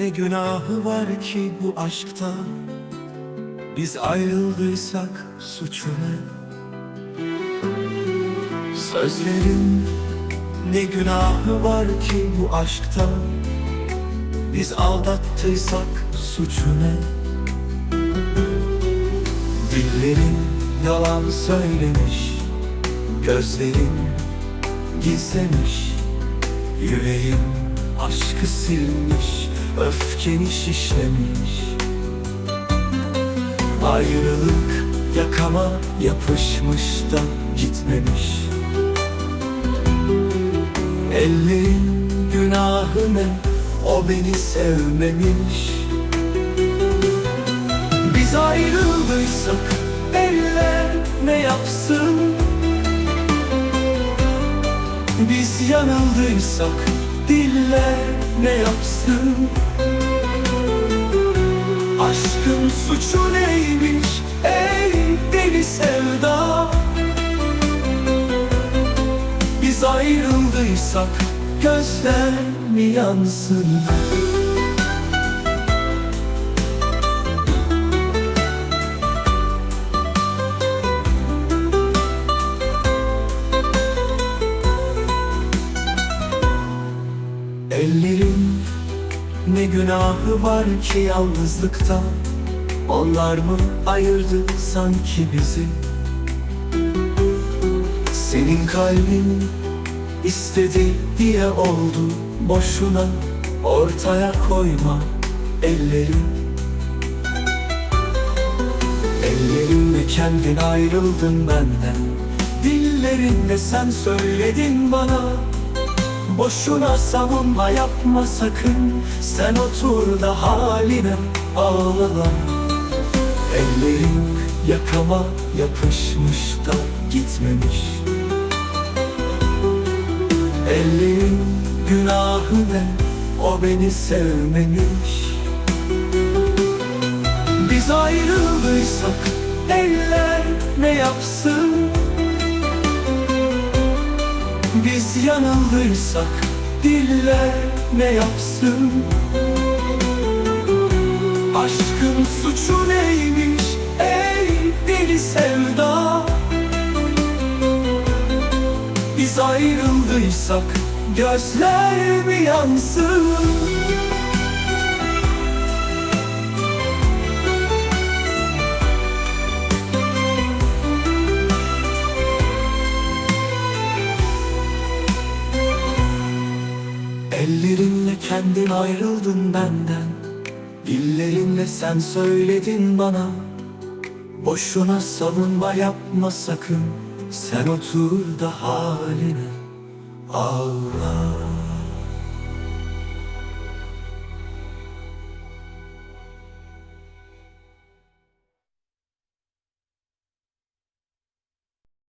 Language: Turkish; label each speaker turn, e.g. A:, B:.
A: ne günahı var ki bu aşkta Biz ayrıldıysak suçu ne? Sözlerin ne günahı var ki bu aşkta Biz aldattıysak suçu ne? Dillerin yalan söylemiş Gözlerin gizlemiş Yüreğim aşkı silmiş Öfkeni şişlemiş. Ayrılık yakama yapışmış da gitmemiş. Ellerin günahı ne? O beni sevmemiş. Biz ayrıldıysak eller ne yapsın? Biz yanıldıysak diller ne yapsın Aşkın suçu neymiş ey deli sevda? Biz ayrıldıysak gözler mi yansın? Ellerin ne günahı var ki yalnızlıkta? Onlar mı ayırdı sanki bizi? Senin kalbin istedi diye oldu. Boşuna ortaya koyma ellerin Ellerinle kendin ayrıldın benden. Dillerinle sen söyledin bana Boşuna savunma yapma sakın. Sen otur da haline ağla Ellerin yakama yapışmış da gitmemiş. Ellerin günahı ne? O beni sevmemiş. Biz ayrıldıysak eller ne yapsın biz yanıldıysak diller ne yapsın? Aşkın suçu neymiş ey deli sevda? Biz ayrıldıysak gözler mi yansın Ellerinle kendin ayrıldın benden. Dillerinle sen söyledin bana. Boşuna savunma yapma sakın. Sen otur da haline. Ağla